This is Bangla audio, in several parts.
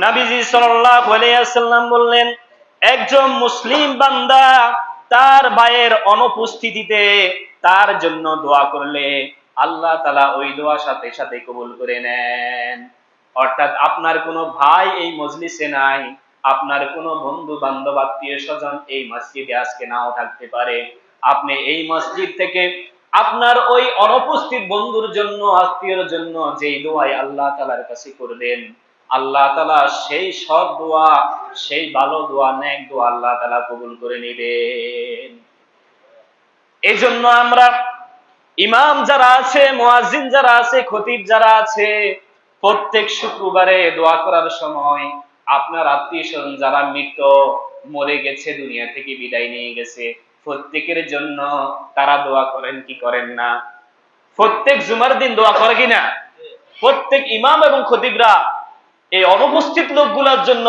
নাবিজি সাল্লাল্লাহু আলাইহি বললেন, একজন মুসলিম বান্দা তার ভাইয়ের অনুপস্থিতিতে তার জন্য দোয়া করলে আল্লাহ তাআলা ওই দোয়া সাথে সাথে কবুল করে নেন। অর্থাৎ আপনার কোনো ভাই এই মজলিসে নাই, আপনার কোনো বন্ধু বান্ধব আত্মীয় স্বজন এই মসজিদে আজকে নাও থাকতে পারে। আপনি এই মসজিদ থেকে আপনার ওই অনুপস্থিত বন্ধুর জন্য, আত্মীয়র জন্য যেই দোয়াই আল্লাহ তালার কাছে করবেন আল্লাহ তালা সেই সৎ দোয়া, সেই ভালো দোয়া, নেক দোয়া আল্লাহ তালা কবুল করে নেবেন। এই জন্য আমরা ইমাম যারা আছে, মুয়াজ্জিন যারা আছে, খতিব যারা আছে, প্রত্যেক শুক্রবারে দোয়া করার সময় আপনার আত্মীয় স্বজন যারা মৃত, মরে গেছে, দুনিয়া থেকে বিদায় নিয়ে গেছে, প্রত্যেকের জন্য তারা দোয়া করেন কি করেন না? প্রত্যেক জুমার দিন দোয়া করে কিনা প্রত্যেক ইমাম এবং খতিবরা এই অনুপস্থিত লোকগুলোর জন্য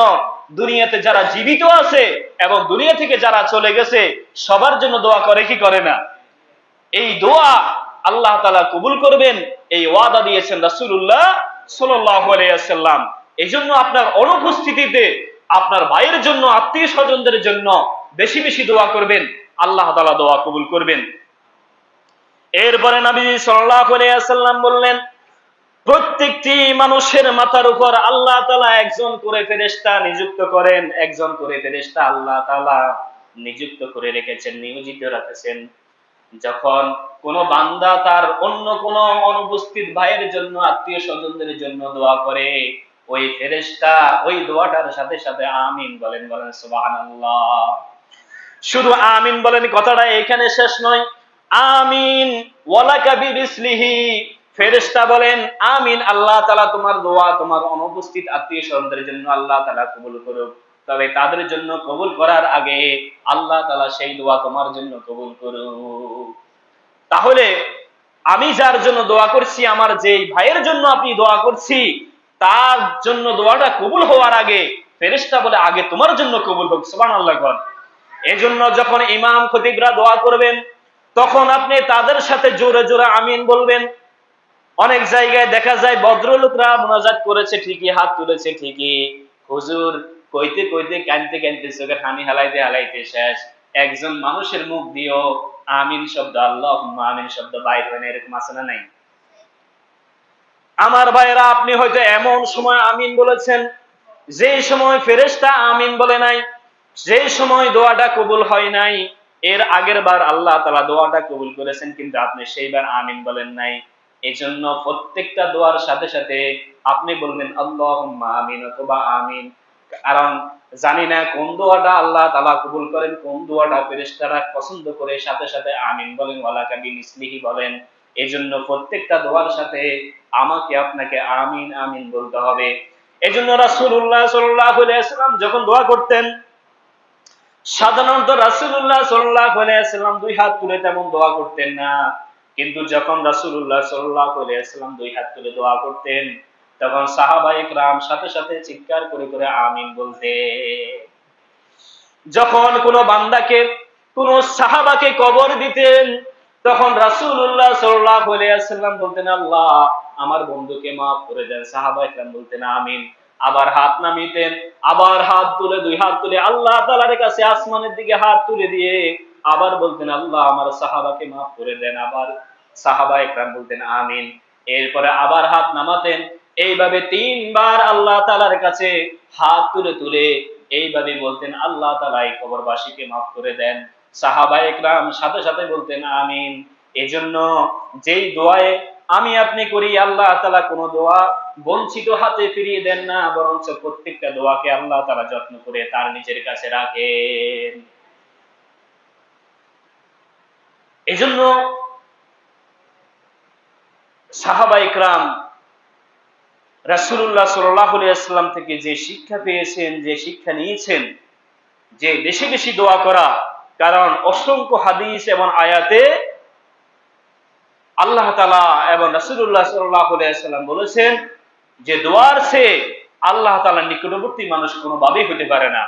দুনিয়াতে যারা জীবিত আছে এবং দুনিয়া থেকে যারা চলে গেছে, সবার জন্য দোয়া করে কি করে না? এই দোয়া আল্লাহ তালা কবুল করবেন, এই ওয়াদা দিয়েছেন আলাইহি ওয়াসাল্লাম। এই জন্য আপনার অনুপস্থিতিতে আপনার ভাইয়ের জন্য আত্মীয় স্বজনদের জন্য বেশি বেশি দোয়া করবেন, আল্লাহ তালা দোয়া কবুল করবেন। এরপরে নবী ওয়াসাল্লাম বললেন প্রত্যেকটি মানুষের মাথার উপর আল্লাহ তালা একজন করে ফেরেশতা নিযুক্ত করেন, একজন করে ফেরেশতা আল্লাহ তালা নিযুক্ত করে রেখেছেন, নিয়োজিত রাখেছেন। যখন কোন বান্দা তার অন্য কোন অনুপস্থিত ভাইয়ের জন্য, আত্মীয় স্বজনদের জন্য দোয়া করে, ওই ফেরেশতা ওই দোয়াটার সাথে সাথে আমিন বলেন বলেন সুবহানাল্লাহ। শুধু আমিন বলেন কথাটা এখানে শেষ নয়, আমিন ওয়ালাকা বিরিসলিহি ফেরেশতা বলেন, আমিন, আল্লাহ তালা তোমার দোয়া, তোমার অনুপস্থিত আত্মীয় স্বজনদের জন্য আল্লাহ তালা কবুল করুক। তবে তাদের জন্য কবুল করার আগে আল্লাহ তাআলা সেই দোয়া তোমার জন্য কবুল করুক। তাহলে আমি যার জন্য দোয়া করছি, আমার যেই ভাইয়ের জন্য আপনি দোয়া করছি, তার জন্য দোয়াটা কবুল হওয়ার আগে ফেরেশতা বলে, আগে তোমার জন্য কবুল হোক, সুবহানাল্লাহ গণ এজন্য যখন ইমাম খতিবরা দোয়া করবেন, তখন আপনি তাদের সাথে জোরে জোরে আমিন বলবেন। অনেক জায়গায় দেখা যায় ভদ্রলোকরা মোনাজাত করেছে ঠিকই, হাত তুলেছে ঠিকই। হুজুর কইতে কইতে কানতে কানতে চোখের হানি হালাইতে হালাইতে শেষ। একজন মানুষের মুখ দিয়েও আমিন শব্দ আল্লাহ আমিন শব্দ বাইর হয় না, এরকম আছে না নাই? আমার ভাইরা আপনি হয়তো এমন সময় আমিন বলেছেন, যে সময় ফেরেশতা আমিন বলে নাই, যে সময় দোয়াটা কবুল হয় নাই, এর আগের বার আল্লাহ তালা দোয়াটা কবুল করেছেন, কিন্তু আপনি সেইবার আমিন বলেন নাই। এই জন্য প্রত্যেকটা দোয়ার সাথে সাথে আপনি বলবেন আল্লাহ আমিন অথবা আমিন। কারণ জানি না কোন দোয়াটা আল্লাহ তালা কবুল করেন, কোন দোয়াটা ফেরেশতারা পছন্দ করে, সাথে সাথে আমিন বলেন, ওয়ালা কাবিন ইসলিহি বলেন। এই জন্য প্রত্যেকটা দোয়ার সাথে আমাকে, আপনাকে আমিন আমিন বলতে হবে। এই জন্য রাসূলুল্লাহ সাল্লাল্লাহু আলাইহি ওয়াসাল্লাম যখন দোয়া করতেন, সাধারণত রাসূলুল্লাহ সাল্লাল্লাহু আলাইহি ওয়াসাল্লাম দুই হাত তুলে তেমন দোয়া করতেন না। কিন্তু যখন রাসুল্লাহ সাল্লাম দুই হাত তুলে দোয়া করতেন, তখন সাহাবাই রাম সাথে সাথে চিৎকার করে করে আমিন বলতে যখন কোনো বান্দাকে, কোন সাহাবাকে কবর দিতেন, তখন রাসুল্লাহ সাল্লাহ সাল্লাম বলতেন, আল্লাহ, আমার বন্ধুকে মাফ করে দেন। সাহাবা ইসলাম বলতেন, আমিন। আবার হাত নামিতেন, আবার হাত তুলে দুই হাত তুলে আল্লাহ তালার কাছে আসমানের দিকে হাত তুলে দিয়ে আবার বলতেন, আল্লাহ আমার সাহাবাকে maaf করে দেন, আবার সাহাবা একরাম বলতেন, আমিন। এরপরে আবার হাত নামাতেন। এইভাবে তিনবার আল্লাহ তাআলার কাছে হাত তুলে তুলে এইভাবে বলতেন, আল্লাহ তাআলা এই কবরবাসীকে maaf করে দেন। সাহাবা একরাম সাথে সাথে বলতেন, আমিন। এজন্য যেই দোয়ায় আমি আপনি করি, আল্লাহ তালা কোনো দোয়া বঞ্চিত হাতে ফিরিয়ে দেন না, বরঞ্চ প্রত্যেকটা দোয়াকে আল্লাহ তাআলা যত্ন করে তার নিজের কাছে রাখেন। এজন্য সাহাবা ইকরাম আলাইহি ওয়াসাল্লাম থেকে যে শিক্ষা পেয়েছেন, যে শিক্ষা নিয়েছেন, যে বেশি বেশি দোয়া করা, কারণ অসংখ্য হাদিস এবং আয়াতে আল্লাহ তালা এবং রাসূলুল্লাহ সাল্লাল্লাহু আলাইহি বলেছেন যে দোয়ার সে আল্লাহ তাআলার নিকটবর্তী মানুষ কোনোভাবেই হতে পারে না।